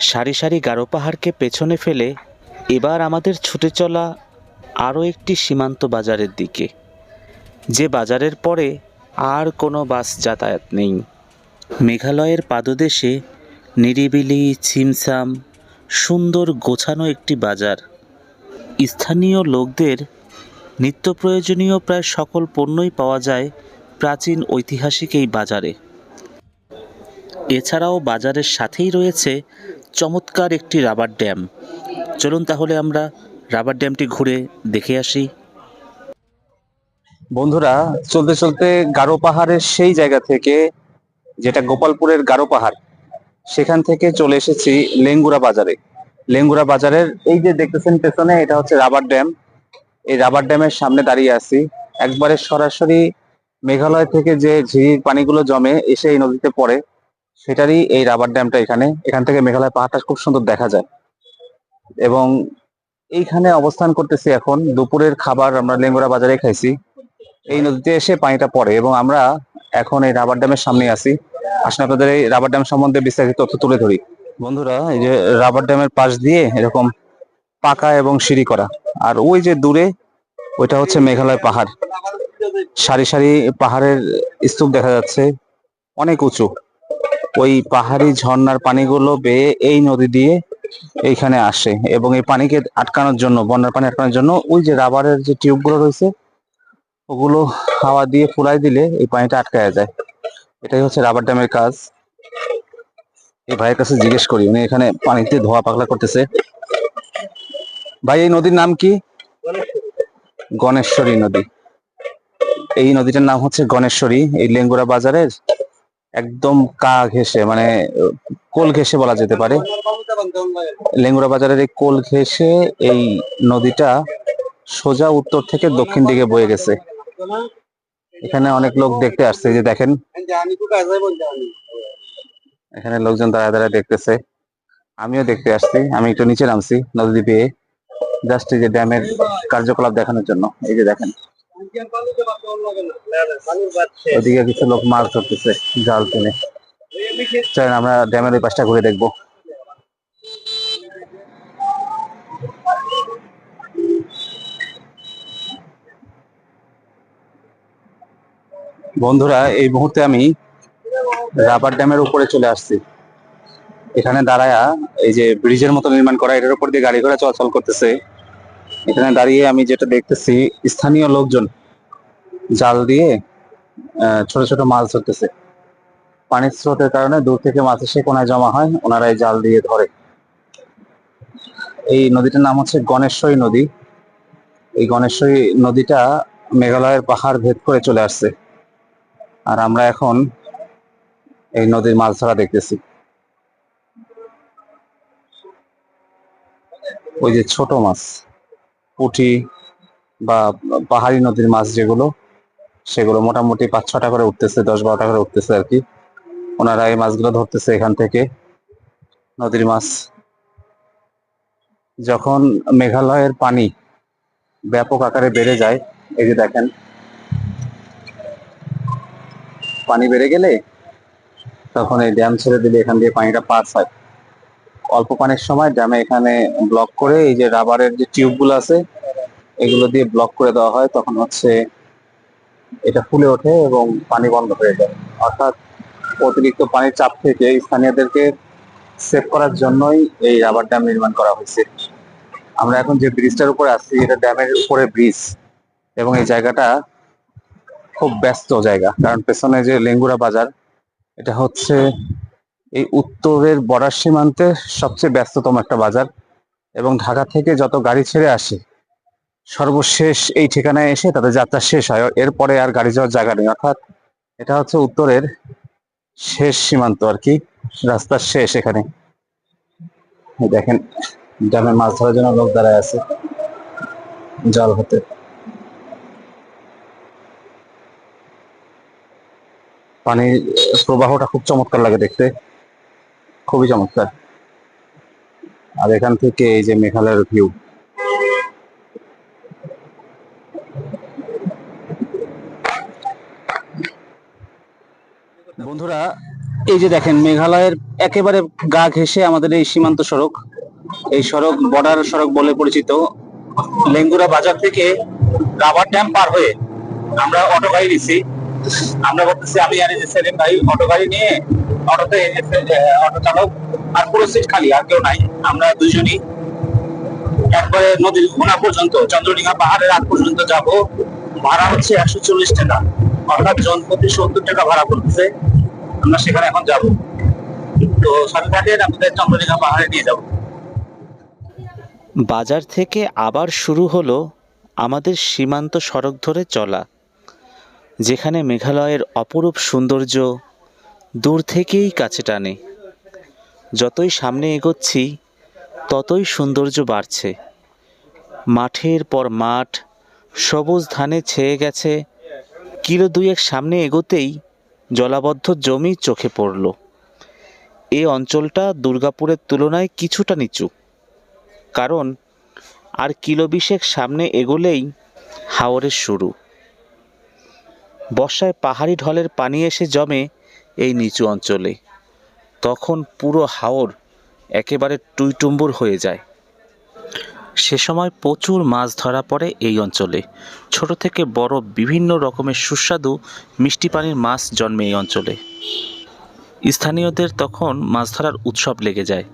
সারি সারি গারো পাহাড়কে পেছনে ফেলে এবার আমাদের ছুটে চলা আরও একটি সীমান্ত বাজারের দিকে। যে বাজারের পরে আর কোনো বাস যাতায়াত নেই। মেঘালয়ের পাদদেশে নিরিবিলি, ছিমছাম, সুন্দর গোছানো একটি বাজার। স্থানীয় লোকদের নিত্য প্রয়োজনীয় প্রায় সকল পণ্যই পাওয়া যায় প্রাচীন ঐতিহাসিক এই বাজারে। এছাড়াও বাজারের সাথেই রয়েছে চমৎকার একটি রাবার ড্যাম। চলুন তাহলে আমরা রাবার ড্যামটি ঘুরে দেখে আসি। বন্ধুরা, চলতে চলতে গারো পাহাড়ের সেই জায়গা থেকে, যেটা গোপালপুরের গারো পাহাড়, সেখান থেকে চলে এসেছি লেঙ্গুরা বাজারে। লেঙ্গুরা বাজারের এই যে দেখতেছেন পেছনে, এটা হচ্ছে রাবার ড্যাম। এই রাবার ড্যামের সামনে দাঁড়িয়ে আছি। একবারে সরাসরি মেঘালয় থেকে যে ঝিরির পানিগুলো জমে, এসে এই নদীতে পড়ে। সেটারই এই রাবার ড্যামটা এখানে। এখান থেকে মেঘালয় পাহাড়টা খুব সুন্দর দেখা যায়। এবং এইখানে অবস্থান করতেছি এখন। দুপুরের খাবার আমরা লেঙ্গুরা বাজারে খাইছি। এই নদীতে এসে পানিটা পড়ে এবং আমরা এখন এই রাবার ড্যামের সামনে আছি। আসলে আপনাদের এই রাবার ড্যাম সম্বন্ধে বিস্তারিত তথ্য তুলে ধরি। বন্ধুরা, এই যে রাবার ড্যামের পাশ দিয়ে এরকম পাকা এবং সিঁড়ি করা। আর ওই যে দূরে, ওইটা হচ্ছে মেঘালয় পাহাড়। সারি সারি পাহাড়ের স্তূপ দেখা যাচ্ছে। অনেক উঁচু। ওই পাহাড়ি ঝর্ণার পানিগুলো বেয়ে এই নদী দিয়ে এইখানে আসে এবং এই পানিকে আটকানোর জন্য, বন্যার পানি আটকানোর জন্য ওই যে রাবারের যে টিউবগুলো রয়েছে, ওগুলো হাওয়া দিয়ে ফুলাই দিলে এই পানিটা আটকায় যায়। এটাই হচ্ছে রাবার ড্যামের কাজ। এই ভাইয়ের কাছে জিজ্ঞেস করি, উনি এখানে পানিতে ধোয়া পাগলা করতেছে। ভাই, এই নদীর নাম কি? গণেশ্বরী নদী। এই নদীটার নাম হচ্ছে গণেশ্বরী। এই লেঙ্গুরা বাজারের একদম কা ঘেসে মানে কোল ঘেসে বলা যেতে পারে। লেঙ্গুরা বাজারের এই কোল ঘেসে এই নদীটা সোজা উত্তর থেকে দক্ষিণ দিকে বয়ে গেছে। এখানে অনেক লোক দেখতে আসছে যে দেখেন। এখানে লোকজন দাঁড়ায় দাঁড়ায় দেখতেছে। আমিও দেখতে আসছি, আমি একটু নিচে নামছি নদী পেয়ে জাস্ট এই যে ড্যামের কার্যকলাপ দেখানোর জন্য। এই যে দেখেন। ওদিকে কিছু লোক মাছ ধরতেছে, জাল টেনে। চলেন, আমরা ড্যামের ওই পাশটা ঘুরে দেখব। বন্ধুরা, এই মুহূর্তে আমি রাবার ড্যামের উপরে চলে আসছি। এখানে দাঁড়ায়া এই যে ব্রিজের মতো নির্মাণ করা, এটার উপর দিয়ে গাড়ি ঘোড়া চলাচল করতেছে। এখানে দাঁড়িয়ে আমি যেটা দেখতেছি, স্থানীয় লোকজন জাল দিয়ে ছোট ছোট মাছ ধরতেছে। পানির স্রোতের কারণে দূর থেকে মাছ এসে কোনায় জমা হয়, ওনারা এই জাল দিয়ে ধরে। এই নদীটার নাম হচ্ছে গণেশ্বরী নদী। এই গণেশ্বরী নদীটা মেঘালয়ের পাহাড় ভেদ করে চলে আসছে। আর আমরা এখন এই নদীর মাছ ধরা দেখতেছি। ওই যে ছোট মাছ। পুঁটি বা পাহাড়ি নদীর মাছ যেগুলো, সেগুলো মোটামুটি পাঁচ ছটা করে উঠতেছে, দশ বারোটা করে উঠতেছে আর কি। ওনারা এই মাছগুলো ধরতেছে এখান থেকে, নদীর মাছ। যখন মেঘালয়ের পানি ব্যাপক আকারে বেড়ে যায়, এই যে দেখেন, পানি বেড়ে গেলে তখন এই ড্যাম ছেড়ে দিলে এখান দিয়ে পানিটা পাস হয়। অল্প পানির সময় ড্যামে এখানে ব্লক করে এই যে রাবারের যে টিউবগুলো আছে, এগুলো দিয়ে ব্লক করে দেওয়া হয়, তখন হচ্ছে এটা ফুলে ওঠে এবং পানি বন্ধ হয়ে যায়। অর্থাৎ অতিরিক্ত পানির চাপ থেকে স্থানীয়দেরকে সেভ করার জন্যই এই রাবার ড্যাম নির্মাণ করা হয়েছে। আমরা এখন যে ব্রিজটার উপরে আছি, এটা ড্যামের উপরে ব্রিজ এবং এই জায়গাটা খুব ব্যস্ত জায়গা, কারণ পেছনে যে লেঙ্গুরা বাজার, এটা হচ্ছে এই উত্তরের বর্ডার সীমান্তে সবচেয়ে ব্যস্ততম একটা বাজার এবং ঢাকা থেকে যত গাড়ি ছেড়ে আসে, সর্বশেষ এই ঠিকানায় এসে তাদের যাত্রা শেষ হয়। এরপরে আর গাড়ি যাওয়ার জায়গা নেই। অর্থাৎ এটা হচ্ছে উত্তরের শেষ সীমান্ত আর কি রাস্তার শেষ এখানে। দেখেন ড্যামে মাছ ধরার জন্য লোক দাঁড়ায় আছে জল হতে। পানির প্রবাহটা খুব চমৎকার লাগে দেখতে। খুবই চমৎকার। আর এখান থেকে এই যে মেঘালয়ের ভিউ বন্ধুরা, এই যে দেখেন, মেঘালয়ের একেবারে গা ঘেঁষে আমাদের এই সীমান্ত সড়ক। এই সড়ক বর্ডার সড়ক বলে পরিচিত। লেঙ্গুরা বাজার থেকে রাবার ড্যাম পার হয়ে আমরা অটো গাড়ি নিছি। আমরা বলতেছি, আমি আর সেলিম ভাই অটো গাড়ি নিয়ে অটোতে অটো চালক আর পুরো সিট খালি, আর কেউ নাই। আমরা দুজনই একবারে নদীর ঘোনা পর্যন্ত চন্দ্রডিঘা পাহাড়ের আগ পর্যন্ত যাব। ভাড়া হচ্ছে একশো চল্লিশ টাকা। অর্থাৎ জন প্রতি সত্তর টাকা ভাড়া পড়তেছে। আমরা সেখানে এখন যাব। তো সাথে আমাদের চন্দ্রডিঘা পাহাড়ে নিয়ে যাব। বাজার থেকে আবার শুরু হলো আমাদের সীমান্ত সড়ক ধরে চলা, যেখানে মেঘালয়ের অপরূপ সৌন্দর্য দূর থেকেই কাছে টানে। যতই সামনে এগোচ্ছি, ততই সৌন্দর্য বাড়ছে। মাঠের পর মাঠ, সবুজ ধানে ছেয়ে গেছে। কিলো দুয়েক সামনে এগোতেই জলাবদ্ধ জমি চোখে পড়ল। এই অঞ্চলটা দুর্গাপুরের তুলনায় কিছুটা নিচু। কারণ, আর কিলো বিশেক সামনে এগোলেই হাওরের শুরু। বর্ষায় পাহাড়ি ঢলের পানি এসে জমে এই নিচু অঞ্চলে। তখন পুরো হাওর একেবারে টুইটুম্বুর হয়ে যায়। সে সময় প্রচুর মাছ ধরা পড়ে এই অঞ্চলে। ছোট থেকে বড় বিভিন্ন রকমের সুস্বাদু মিষ্টি পানির মাছ জন্মে এই অঞ্চলে। স্থানীয়দের তখন মাছ ধরার উৎসব লেগে যায়।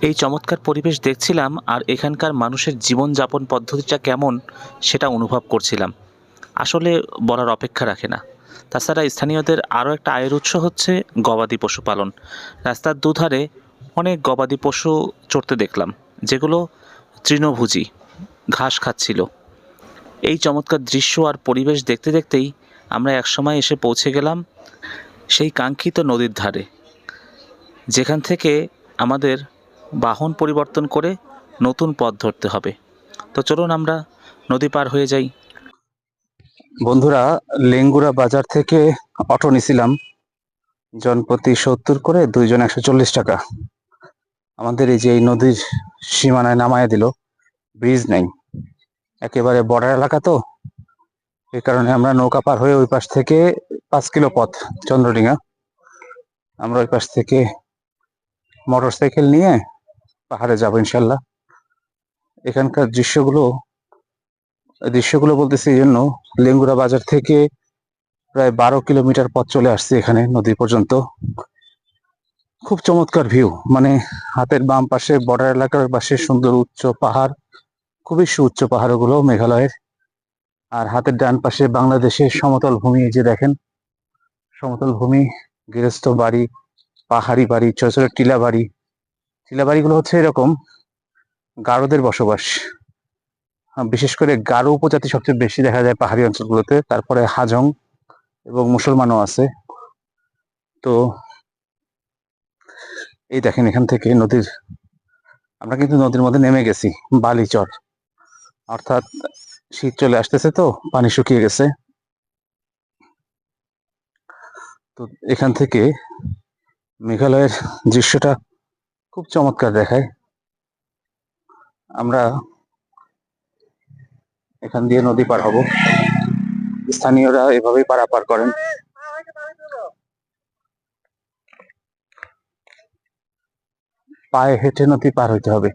এই চমৎকার পরিবেশ দেখছিলাম আর এখানকার মানুষের জীবনযাপন পদ্ধতিটা কেমন সেটা অনুভব করছিলাম। আসলে বলার অপেক্ষা রাখে না। তাছাড়া স্থানীয়দের আরও একটা আয়ের উৎস হচ্ছে গবাদি পশুপালন রাস্তার দুধারে অনেক গবাদি পশু চড়তে দেখলাম, যেগুলো তৃণভোজী, ঘাস খাচ্ছিল। এই চমৎকার দৃশ্য আর পরিবেশ দেখতে দেখতেই আমরা একসময় এসে পৌঁছে গেলাম সেই কাঙ্ক্ষিত নদীর ধারে, যেখান থেকে আমাদের বাহন পরিবর্তন করে নতুন পথ ধরতে হবে। তো চলুন আমরা নদী পার হয়ে যাই। বন্ধুরা, লেঙ্গুরা বাজার থেকে অটো নিছিলাম। জনপ্রতি সত্তর করে, দুইজন একশো চল্লিশ টাকা। আমাদের এই যে এই নদীর সীমানায় নামায় দিল, ব্রিজ নেই। একেবারে বর্ডার এলাকা তো। এই কারণে আমরা নৌকা পার হয়ে ওই পাশ থেকে পাঁচ কিলো পথ চন্দ্রডিঙা আমরা ওই পাশ থেকে মোটর সাইকেল নিয়ে পাহাড়ে যাব ইনশাল্লাহ। এখানকার দৃশ্যগুলো দৃশ্যগুলো বলতেছি এই জন্য লেঙ্গুরা বাজার থেকে প্রায় বারো কিলোমিটার পথ চলে আসছে এখানে নদী পর্যন্ত। খুব চমৎকার ভিউ মানে হাতের বাম পাশে বর্ডার এলাকার পাশে সুন্দর উচ্চ পাহাড়, খুবই সুউচ্চ পাহাড়গুলো মেঘালয়ের। আর হাতের ডান পাশে বাংলাদেশের সমতল ভূমি যে দেখেন, সমতল ভূমি, গৃহস্থ বাড়ি, পাহাড়ি বাড়ি, ছোট ছোট টিলা বাড়ি। টিলা বাড়িগুলো হচ্ছে এরকম, গারোদের বসবাস। বিশেষ করে গারো উপজাতি সবচেয়ে বেশি দেখা যায় পাহাড়ি অঞ্চলগুলোতে। তারপরে হাজং এবং মুসলমানও আছে। তো এই দেখেন এখান থেকে নদীর, আমরা কিন্তু নদীর মধ্যে নেমে গেছি বালিচর অর্থাৎ শীত চলে আসতেছে তো, পানি শুকিয়ে গেছে। তো এখান থেকে মেঘালয়ের দৃশ্যটা খুব চমৎকার দেখায়। আমরা এখান দিয়ে নদী পার হব। স্থানীয়রা এভাবেই পারাপার করেন। পায়ে হেঁটে নদী পার হইতে হবে।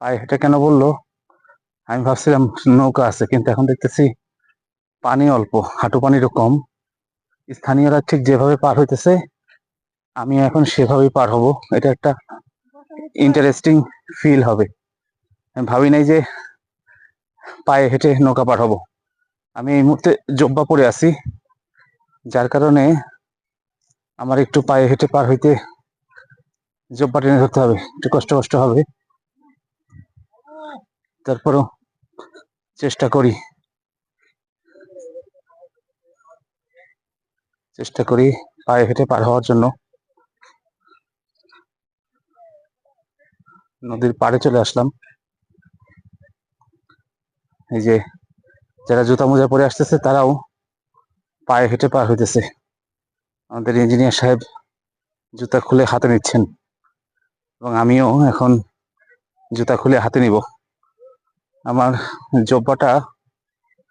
পায়ে হেঁটে কেন বলল? আমি ভাবছিলাম নৌকা আছে, কিন্তু এখন দেখতেছি পানি অল্প, হাঁটু পানিরও কম। স্থানীয়রা ঠিক যেভাবে পার হইতেছে, আমি এখন সেভাবেই পার হব। এটা একটা ইন্টারেস্টিং ফিল হবে। আমি ভাবি নাই যে পায়ে হেঁটে নৌকা পার হব। আমি এই মুহূর্তে জব্বা পরে আছি, যার কারণে আমার একটু পায়ে হেঁটে পার হইতে জব্বা টেনে ধরতে হবে, একটু কষ্ট কষ্ট হবে। তারপরও চেষ্টা করি। চেষ্টা করি পায়ে হেঁটে পার হওয়ার জন্য। নদীর পাড়ে চলে আসলাম। এই যে যারা জুতা মোজা পরে আসতেছে, তারাও পায়ে হেঁটে পার হইতেছে। আমাদের ইঞ্জিনিয়ার সাহেব জুতা খুলে হাতে নিচ্ছেন এবং আমিও এখন জুতা খুলে হাতে নিব। আমার জব্বাটা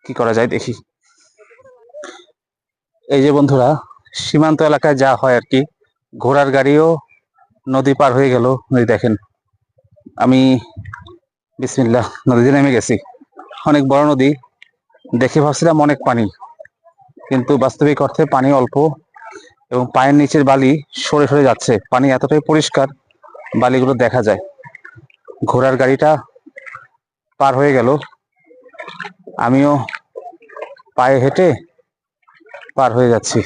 কি করা যায় দেখি। এই যে বন্ধুরা, সীমান্ত এলাকায় যা হয় আর কি, ঘোড়ার গাড়িও নদী পার হয়ে গেল। নদী দেখেন, আমি বিসমিল্লাহ, নদীতে নেমে গেছি। অনেক বড় নদী। দেখে ভাবছিলাম অনেক পানি। কিন্তু বাস্তবিক অর্থে পানি অল্প এবং পায়ের নিচের বালি সরে সরে যাচ্ছে। পানি এতটাই পরিষ্কার, বালিগুলো দেখা যায়। ঘোড়ার গাড়িটা পার হয়ে গেল। আমিও পায়ে হেঁটে পার হয়ে যাচ্ছি।